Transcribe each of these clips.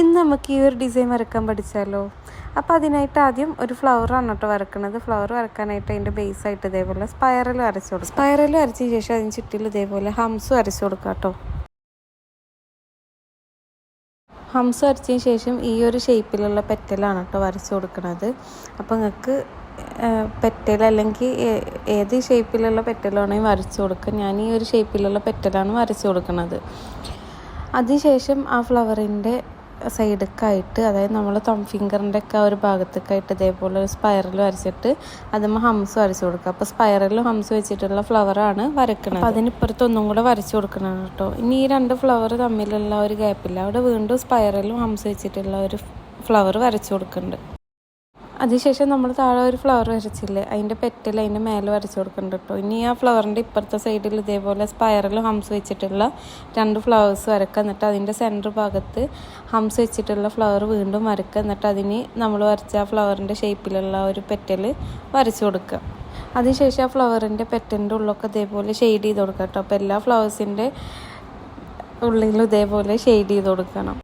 ഇന്ന് നമുക്ക് ഈ ഒരു ഡിസൈൻ വരക്കാൻ പഠിച്ചാലോ? അപ്പോൾ അതിനായിട്ട് ആദ്യം ഒരു ഫ്ലവറാണ് കേട്ടോ വരക്കുന്നത്. ഫ്ലവർ വരക്കാനായിട്ട് അതിന്റെ ബേസ് ആയിട്ട് ഇതേപോലെ സ്പൈറൽ വരച്ചു കൊടുക്കും. സ്പൈറൽ വരച്ചതിന് ശേഷം അതിന് ചുറ്റിൽ ഇതേപോലെ ഹംസ് വരച്ചു കൊടുക്കാം കേട്ടോ. ഹംസ് വരച്ചതിന് ശേഷം ഈ ഒരു ഷേപ്പിലുള്ള പെറ്റലാണ് കേട്ടോ വരച്ചു കൊടുക്കുന്നത്. അപ്പോൾ നിങ്ങൾക്ക് പെറ്റൽ അല്ലെങ്കിൽ ഏത് ഷേപ്പിലുള്ള പെറ്റലാണെങ്കിൽ വരച്ചു കൊടുക്കുക ഞാൻ ഈ ഒരു ഷേപ്പിലുള്ള പെറ്റലാണ് വരച്ചു കൊടുക്കുന്നത്. അതിനുശേഷം ആ ഫ്ലവറിന്റെ സൈഡൊക്കെയായിട്ട് അതായത് നമ്മൾ തം ഫിംഗറിന്റെ ഒക്കെ ഒരു ഭാഗത്തൊക്കെയായിട്ട് ഇതേപോലെ ഒരു സ്പൈറൽ വരച്ചിട്ട് അതുമ്പോൾ ഹംസ് വരച്ചു കൊടുക്കുക. അപ്പോൾ സ്പൈറലും ഹംസ് വെച്ചിട്ടുള്ള ഫ്ലവറാണ് വരക്കുന്നത് അപ്പോൾ അതിനിപ്പുറത്ത് ഒന്നും കൂടെ വരച്ചു കൊടുക്കണം കേട്ടോ. ഇനി ഈ രണ്ട് ഫ്ലവർ തമ്മിലുള്ള ഒരു ഗ്യാപ്പില്ല അവിടെ വീണ്ടും സ്പൈറലും ഹംസ് വെച്ചിട്ടുള്ള ഒരു ഫ്ലവർ വരച്ചു കൊടുക്കുന്നുണ്ട് അതിനുശേഷം നമ്മൾ താഴെ ഒരു ഫ്ലവർ വരച്ചില്ലേ? അതിന്റെ പെറ്റൽ അതിന്റെ മേലെ വരച്ച് കൊടുക്കുന്നുണ്ട് കേട്ടോ ഇനി ആ ഫ്ലവറിന്റെ ഇപ്പുറത്തെ സൈഡിൽ ഇതേപോലെ സ്പൈറൽ ഹംസ് വെച്ചിട്ടുള്ള രണ്ട് ഫ്ലവേഴ്സ് വരക്കുക എന്നിട്ട് അതിന്റെ സെന്റർ ഭാഗത്ത് ഹംസ് വെച്ചിട്ടുള്ള ഫ്ലവർ വീണ്ടും വരക്കുക എന്നിട്ട് അതിന് നമ്മൾ വരച്ച ആ ഫ്ലവറിന്റെ ഷേപ്പിലുള്ള ഒരു പെറ്റൽ വരച്ച് കൊടുക്കുക. അതിനുശേഷം ആ ഫ്ലവറിന്റെ പെറ്റന്റെ ഉള്ളൊക്കെ ഇതേപോലെ ഷെയ്ഡ് ചെയ്ത് കൊടുക്കുക കേട്ടോ അപ്പോൾ എല്ലാ ഫ്ലവേഴ്സിന്റെ ഉള്ളിലും ഇതേപോലെ ഷെയ്ഡ് ചെയ്ത് കൊടുക്കണം.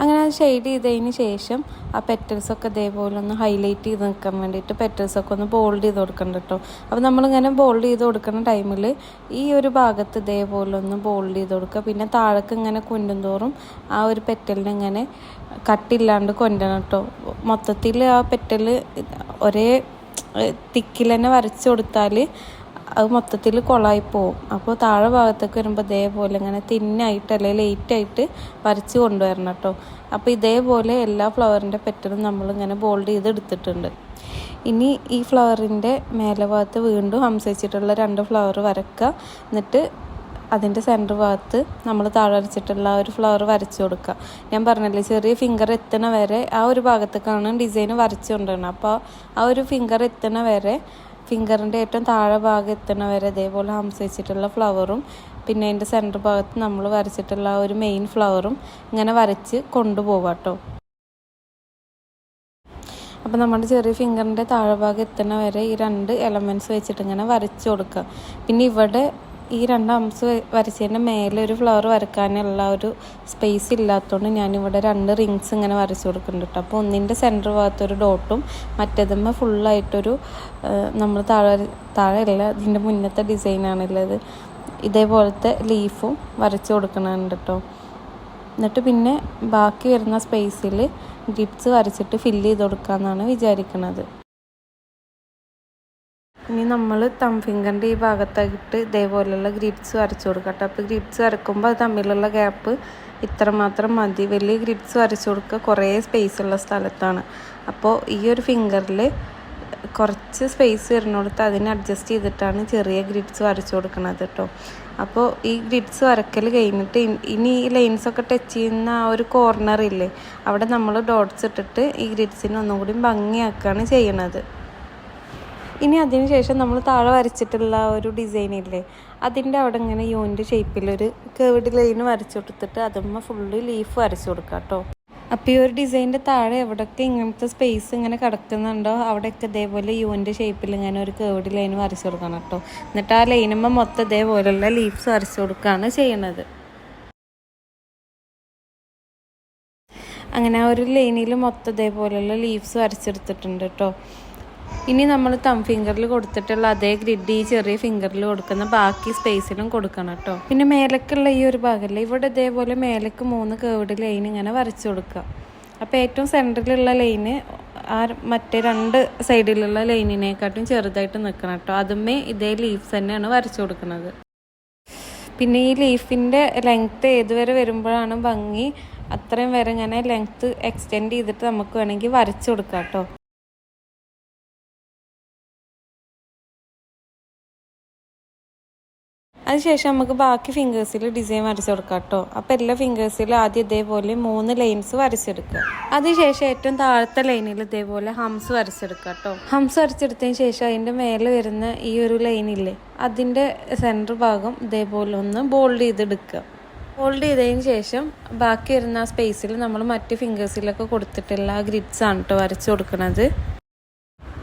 അങ്ങനെ അത് ഷെയ്ഡ് ചെയ്തതിന് ശേഷം ആ പെറ്റൽസൊക്കെ ഇതേപോലെ ഒന്ന് ഹൈലൈറ്റ് ചെയ്ത് നിൽക്കാൻ വേണ്ടിയിട്ട് പെറ്റൽസൊക്കെ ഒന്ന് ബോൾഡ് ചെയ്ത് കൊടുക്കണം കേട്ടോ. അപ്പോൾ നമ്മളിങ്ങനെ ബോൾഡ് ചെയ്ത് കൊടുക്കുന്ന ടൈമിൽ ഈ ഒരു ഭാഗത്ത് ഇതേപോലെ ഒന്ന് ബോൾഡ് ചെയ്ത് കൊടുക്കുക. പിന്നെ താഴേക്ക് ഇങ്ങനെ കൊണ്ടുന്തോറും ആ ഒരു പെറ്റലിനെ ഇങ്ങനെ കട്ടില്ലാണ്ട് കൊണ്ടുവരണം കേട്ടോ. മൊത്തത്തിൽ ആ പെറ്റൽ ഒരേ തിക്കിൽ തന്നെ വരച്ച് കൊടുത്താൽ അത് മൊത്തത്തിൽ കൊളായി പോവും. അപ്പോൾ താഴെ ഭാഗത്തേക്ക് വരുമ്പോൾ ഇതേപോലെ ഇങ്ങനെ തിന്നായിട്ട് അല്ലെങ്കിൽ ലേറ്റായിട്ട് വരച്ച് കൊണ്ടുവരണം കേട്ടോ. അപ്പോൾ ഇതേപോലെ എല്ലാ ഫ്ലവറിന്റെ പെറ്റലും നമ്മളിങ്ങനെ ബോൾഡ് ചെയ്ത് എടുത്തിട്ടുണ്ട്. ഇനി ഈ ഫ്ലവറിന്റെ മേലെ ഭാഗത്ത് വീണ്ടും ഹംസിച്ചിട്ടുള്ള രണ്ട് ഫ്ലവർ വരക്കുക എന്നിട്ട് അതിന്റെ സെന്റർ ഭാഗത്ത് നമ്മൾ താഴെ വരച്ചിട്ടുള്ള ഒരു ഫ്ലവർ വരച്ചു കൊടുക്കുക. ഞാൻ പറഞ്ഞല്ലേ ചെറിയ ഫിംഗർ എത്തണ വരെ ആ ഒരു ഭാഗത്തേക്കാണ് ഡിസൈൻ വരച്ചു കൊണ്ടുവരണം അപ്പോൾ ആ ഒരു ഫിംഗർ എത്തണ വരെ ഫിംഗറിന്റെ ഏറ്റവും താഴെ ഭാഗം എത്തണ വരെ ഇതേപോലെ ഹംസ് ഫ്ലവറും പിന്നെ അതിന്റെ സെന്റർ ഭാഗത്ത് നമ്മൾ വരച്ചിട്ടുള്ള ഒരു മെയിൻ ഫ്ലവറും ഇങ്ങനെ വരച്ച് കൊണ്ടുപോകാം കേട്ടോ അപ്പോൾ നമ്മുടെ ചെറിയ ഫിംഗറിന്റെ താഴെ ഭാഗം എത്തണ വരെ ഈ രണ്ട് എലമെന്റ്സ് വെച്ചിട്ട് ഇങ്ങനെ വരച്ച് കൊടുക്കുക പിന്നെ ഇവിടെ ഈ രണ്ട് അംസ് വരച്ചതിന്റെ മേലെ ഒരു ഫ്ലവർ വരക്കാനുള്ള ഒരു സ്പേസ് ഇല്ലാത്തതുകൊണ്ട് ഞാനിവിടെ രണ്ട് റിങ്സ് ഇങ്ങനെ വരച്ച് കൊടുക്കുന്നുണ്ട് കേട്ടോ അപ്പോൾ ഒന്നിന്റെ സെന്റർ ഭാഗത്തൊരു ഡോട്ടും മറ്റേതുമ്മ ഫുള്ളായിട്ടൊരു നമ്മൾ താഴെ താഴെ അല്ല ഇതിന്റെ മുന്നത്തെ ഡിസൈനാണുള്ളത് ഇതേപോലത്തെ ലീഫും വരച്ച് കൊടുക്കണുണ്ട് കേട്ടോ എന്നിട്ട് പിന്നെ ബാക്കി വരുന്ന സ്പേസിൽ ഗ്രിപ്സ് വരച്ചിട്ട് ഫില്ല് ചെയ്ത് കൊടുക്കാമെന്നാണ് വിചാരിക്കുന്നത് ഇനി നമ്മൾ തം ഫിംഗറിന്റെ ഈ ഭാഗത്തായിട്ട് ഇതേപോലെയുള്ള ഗ്രിപ്സ് വരച്ചു കൊടുക്കട്ടെ കേട്ടോ അപ്പോൾ ഗ്രിപ്സ് വരക്കുമ്പോൾ അത് തമ്മിലുള്ള ഗ്യാപ്പ് ഇത്രമാത്രം മതി. വലിയ ഗ്രിപ്സ് വരച്ചു കൊടുക്കുക കുറേ സ്പേസ് ഉള്ള സ്ഥലത്താണ്. അപ്പോൾ ഈ ഒരു ഫിംഗറിൽ കുറച്ച് സ്പേസ് വരുന്നിടത്ത് അതിനെ അഡ്ജസ്റ്റ് ചെയ്തിട്ടാണ് ചെറിയ ഗ്രിഡ്സ് വരച്ചു കൊടുക്കുന്നത് കേട്ടോ അപ്പോൾ ഈ ഗ്രിഡ്സ് വരക്കൽ കഴിഞ്ഞിട്ട് ഇനി ഈ ലൈൻസൊക്കെ ടച്ച് ചെയ്യുന്ന ആ ഒരു കോർണർ ഇല്ലേ അവിടെ നമ്മൾ ഡോട്ട്സ് ഇട്ടിട്ട് ഈ ഗ്രിഡ്സിനെ ഒന്നും കൂടി ഭംഗിയാക്കുകയാണ് ചെയ്യണത്. ഇനി അതിന് ശേഷം നമ്മൾ താഴെ വരച്ചിട്ടുള്ള ഒരു ഡിസൈൻ ഇല്ലേ അതിന്റെ അവിടെ ഇങ്ങനെ യൂണിന്റെ ഷേപ്പിലൊരു കേവിഡ് ലൈൻ വരച്ചു കൊടുത്തിട്ട് അതുമ്മ ഫുള്ള് ലീഫ് വരച്ചു കൊടുക്കുക കേട്ടോ അപ്പോൾ ഈ ഒരു ഡിസൈനിന്റെ താഴെ എവിടെയൊക്കെ ഇങ്ങനത്തെ സ്പേസ് ഇങ്ങനെ കിടക്കുന്നുണ്ടോ അവിടെയൊക്കെ ഇതേപോലെ യൂണിന്റെ ഷേപ്പിൽ ഇങ്ങനെ ഒരു കേവിഡ് ലൈൻ വരച്ചു കൊടുക്കണം കേട്ടോ എന്നിട്ട് ആ ലൈനുമ്പോൾ മൊത്തം ഇതേപോലെയുള്ള ലീഫ്സ് വരച്ചു കൊടുക്കുകയാണ് ചെയ്യണത്. അങ്ങനെ ആ ഒരു ലൈനിൽ മൊത്തം ഇതേപോലെയുള്ള ലീവ്സ് വരച്ചെടുത്തിട്ടുണ്ട് കേട്ടോ ഇനി നമ്മൾ തം ഫിംഗറിൽ കൊടുത്തിട്ടുള്ള അതേ ഗ്രിഡ് ഈ ചെറിയ ഫിംഗറിൽ കൊടുക്കുന്ന ബാക്കി സ്പേസിലും കൊടുക്കണം കേട്ടോ. പിന്നെ മേലക്കുള്ള ഈ ഒരു ഭാഗമല്ലേ ഇവിടെ ഇതേപോലെ മേലേക്ക് മൂന്ന് കേർഡ് ലൈൻ ഇങ്ങനെ വരച്ചു കൊടുക്കുക. അപ്പോൾ ഏറ്റവും സെന്ററിലുള്ള ലൈന് ആ മറ്റേ രണ്ട് സൈഡിലുള്ള ലൈനിനെക്കാട്ടും ചെറുതായിട്ട് നിൽക്കണം കേട്ടോ. അതുമേ ഇതേ ലീവ്സ് തന്നെയാണ് വരച്ചു കൊടുക്കുന്നത്. പിന്നെ ഈ ലീഫിന്റെ ലെങ്ത്ത് ഏതുവരെ വരുമ്പോഴാണ് ഭംഗി അത്രയും വരെ ഇങ്ങനെ ലെങ്ത്ത് എക്സ്റ്റെൻഡ് ചെയ്തിട്ട് നമുക്ക് വേണമെങ്കിൽ വരച്ചു കൊടുക്കാം കേട്ടോ. അതിനുശേഷം നമുക്ക് ബാക്കി ഫിംഗേഴ്സിൽ ഡിസൈൻ വരച്ചു കൊടുക്കാം കേട്ടോ. അപ്പോൾ എല്ലാ ഫിംഗേഴ്സിലും ആദ്യം ഇതേപോലെ മൂന്ന് ലൈൻസ് വരച്ചെടുക്കുക. അതിനുശേഷം ഏറ്റവും താഴത്തെ ലൈനിൽ ഇതേപോലെ ഹംസ് വരച്ചെടുക്കുക കേട്ടോ. ഹംസ് വരച്ചെടുത്തതിന് ശേഷം അതിന്റെ മേലെ വരുന്ന ഈ ഒരു ലൈനില്ലേ അതിന്റെ സെന്റർ ഭാഗം ഇതേപോലെ ഒന്ന് ബോൾഡ് ചെയ്തെടുക്കുക. ഹോൾഡ് ചെയ്തതിന് ശേഷം ബാക്കി വരുന്ന ആ സ്പേസിൽ നമ്മൾ മറ്റ് ഫിംഗേഴ്സിലൊക്കെ കൊടുത്തിട്ടുള്ള ഗ്രിഡ്സ് ആണ് കേട്ടോ വരച്ചു കൊടുക്കുന്നത്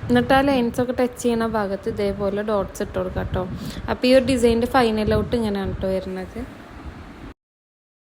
എന്നിട്ട് ആ ലൈൻസ് ഒക്കെ ടച്ച് ചെയ്യുന്ന ഭാഗത്ത് ഇതേപോലെ ഡോട്ട്സ് ഇട്ട് കൊടുക്കാം കേട്ടോ അപ്പോൾ ഈ ഒരു ഡിസൈനിന്റെ ഫൈനൽ ഔട്ട് ഇങ്ങനെയാണ് കേട്ടോ വരുന്നത്.